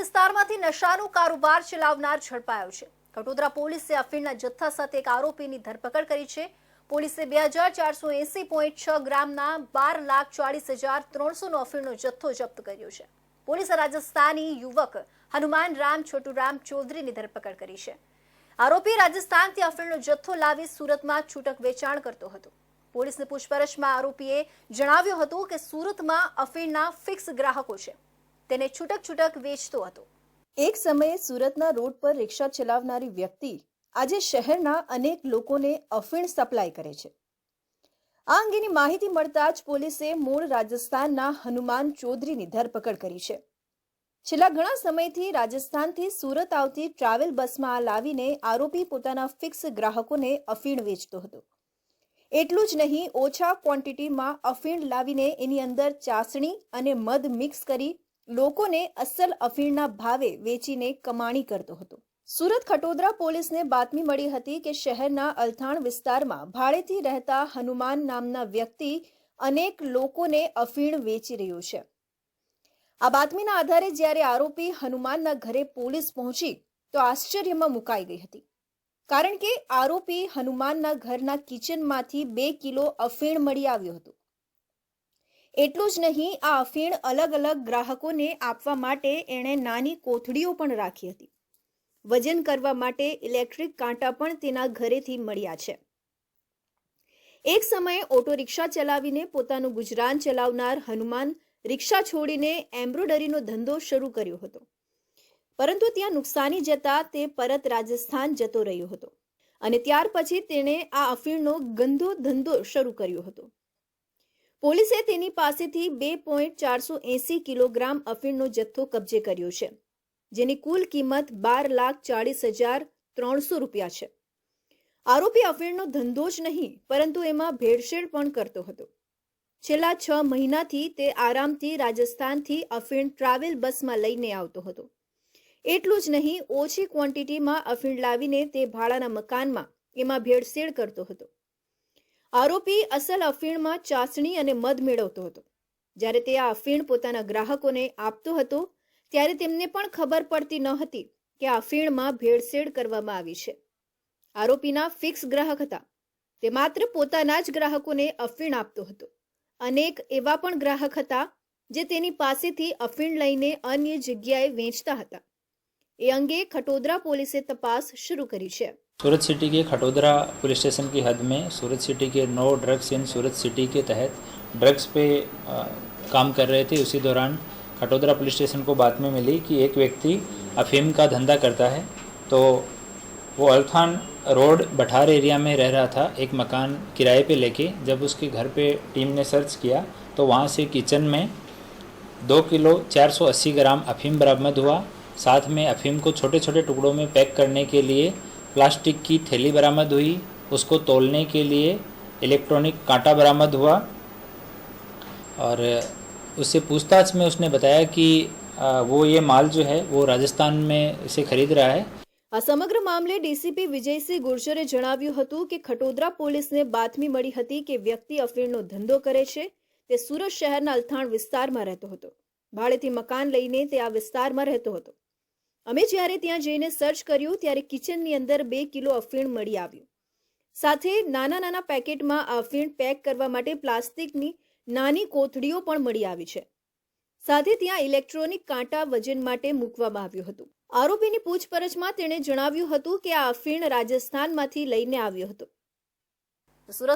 વિસ્તારમાંથી નશાનો કારોબાર ચલાવનાર ઝડપાયો છે. કટોદરા પોલીસે અફીણના જથ્થા સાથે એક આરોપીની ધરપકડ કરી છે. પોલીસે બે હજાર ચારસો એસી પોઈન્ટ છ ગ્રામના બાર લાખ ચાળીસ હજાર ત્રણસોનો અફીણનો જથ્થો જપ્ત કર્યો છે. પોલીસે રાજસ્થાની યુવક હનુમાન રામ છોટુરામ ચૌધરીની ધરપકડ કરી છે. આરોપી રાજસ્થાનથી અફીણનો જથ્થો લાવી સુરતમાં છૂટક વેચાણ કરતો હતો. પોલીસની પૂછપરછમાં આરોપીએ જણાવ્યું હતું કે સુરતમાં અફીણના ફિક્સ ગ્રાહકો છે. તેને છૂટક છૂટક વેચતો હતો. એક સમયે સુરતના રોડ પર રિક્ષા ચલાવનારી વ્યક્તિ આજે શહેરના અનેક લોકોને અફીણ સપ્લાય કરે છે. આ અંગેની માહિતી મળતા જ પોલીસે મૂળ રાજસ્થાનના હનુમાન ચૌધરીની ધરપકડ કરી છે. છેલ્લા ઘણા સમયથી રાજસ્થાનથી સુરત આવતી ટ્રાવેલ બસમાં લાવીને આરોપી પોતાના ફિક્સ ગ્રાહકોને અફીણ વેચતો હતો. એટલું જ નહીં, ઓછા ક્વોન્ટિટીમાં અફીણ લાવીને એની અંદર ચાસણી અને મધ મિક્સ કરી લોકોને અસલ અફીણના ભાવે વેચીને કમાણી કરતો હતો. સુરત ખટોદરા પોલીસને બાતમી મળી હતી કે શહેરના અલથાણ વિસ્તારમાં ભાડેથી રહેતા હનુમાન નામના વ્યક્તિ અનેક લોકોને અફીણ વેચી રહ્યો છે. આ બાતમીના આધારે જ્યારે આરોપી હનુમાનના ઘરે પોલીસ પહોંચી, તો આશ્ચર્યમાં મુકાઈ ગઈ હતી. કારણ કે આરોપી હનુમાનના ઘરના કિચનમાંથી બે કિલો અફીણ મળી આવ્યું હતું. એટલું જ નહીં, આ અફીણ અલગ અલગ ગ્રાહકોને આપવા માટે એણે નાની કોથળીઓ પણ રાખી હતી. વજન કરવા માટે ઇલેક્ટ્રિક કાંટા પણ તેના ઘરેથી મળ્યા છે. એક સમયે ઓટો રિક્ષા ચલાવીને પોતાનું ગુજરાન ચલાવનાર હનુમાન રિક્ષા છોડીને એમ્બ્રોડરીનો ધંધો શરૂ કર્યો હતો. પરંતુ ત્યાં નુકસાની જતા તે પરત રાજસ્થાન જતો રહ્યો હતો. અને ત્યાર પછી તેણે આ અફીણનો ગંદો ધંધો શરૂ કર્યો હતો. પોલીસે તેની પાસેથી બે પોઈન્ટ ચારસો એસી કિલોગ્રામ અફીણનો જથ્થો કબજે કર્યો છે, જેની કુલ કિંમત બાર લાખ ચાળીસ હજાર ત્રણસો રૂપિયા છે. આરોપી અફીણનો ધંધો જ નહીં, પરંતુ એમાં ભેળસેળ પણ કરતો હતો. છેલ્લા છ મહિનાથી તે આરામથી રાજસ્થાનથી અફીણ ટ્રાવેલ બસમાં લઈને આવતો હતો. એટલું જ નહીં, ઓછી ક્વોન્ટિટીમાં અફીણ લાવીને તે ભાડાના મકાનમાં એમાં ભેળસેળ કરતો હતો. આરોપી અસલ અફીણમાં ચાસણી અને મદ મેળવતો હતો. જ્યારે તે આ અફીણ પોતાના ગ્રાહકોને આપતો હતો, ત્યારે તેમને પણ ખબર પડતી ન હતી કે આ અફીણમાં ભેળસેળ કરવામાં આવી છે. આરોપીના ફિક્સ ગ્રાહક હતા. તે માત્ર પોતાના જ ગ્રાહકોને અફીણ આપતો હતો. અનેક એવા પણ ગ્રાહક હતા જે તેની પાસેથી અફીણ લઈને અન્ય જગ્યાએ વેચતા હતા. એ અંગે ખટોદરા પોલીસે તપાસ શરૂ કરી છે. सूरत सिटी के खटोदरा पुलिस स्टेशन की हद में सूरत सिटी के no drugs in Surat city के तहत ड्रग्स पे अ, काम कर रहे थे। उसी दौरान खटोदरा पुलिस स्टेशन को बात में मिली कि एक व्यक्ति अफीम का धंधा करता है। तो वो अल्थान रोड बठार एरिया में रह रहा था एक मकान किराए पे लेके। जब उसके घर पे टीम ने सर्च किया तो वहाँ से किचन में दो किलो 480 ग्राम अफीम बरामद हुआ। साथ में अफीम को छोटे छोटे टुकड़ों में पैक करने के लिए प्लास्टिक की थैली बरामद हुई उसको तोलने के लिए इलेक्ट्रॉनिक कांटा बरामद हुआ और उससे पूछताछ में उसने बताया कि आ, वो ये माल जो है वो राजस्थान में से खरीद रहा है આ સમગ્ર મામલે ડીસીપી વિજયસિંહ ગુર્જરે જણાવ્યું હતું કે ખટોદરા પોલીસને બાતમી મળી હતી કે વ્યક્તિ અફીણનો ધંધો કરે છે તે સુરત શહેરના અલથાણ વિસ્તારમાં રહેતો હતો ભાડેથી મકાન લઈને તે આ વિસ્તારમાં રહેતો હતો અમે જ્યારે ત્યાં જઈને સર્ચ કર્યું, ત્યારે કિચનની અંદર બે કિલો અફીણ મળી આવ્યું. સાથે નાના નાના પેકેટમાં આ અફીણ પેક કરવા માટે પ્લાસ્ટિકની નાની કોથળીઓ પણ મળી આવી છે. સાથે ત્યાં ઇલેક્ટ્રોનિક કાંટા વજન માટે મૂકવામાં આવ્યું હતું. આરોપીની પૂછપરછમાં તેણે જણાવ્યું હતું કે આ અફીણ રાજસ્થાનમાંથી લઈને આવ્યો હતો. સુરત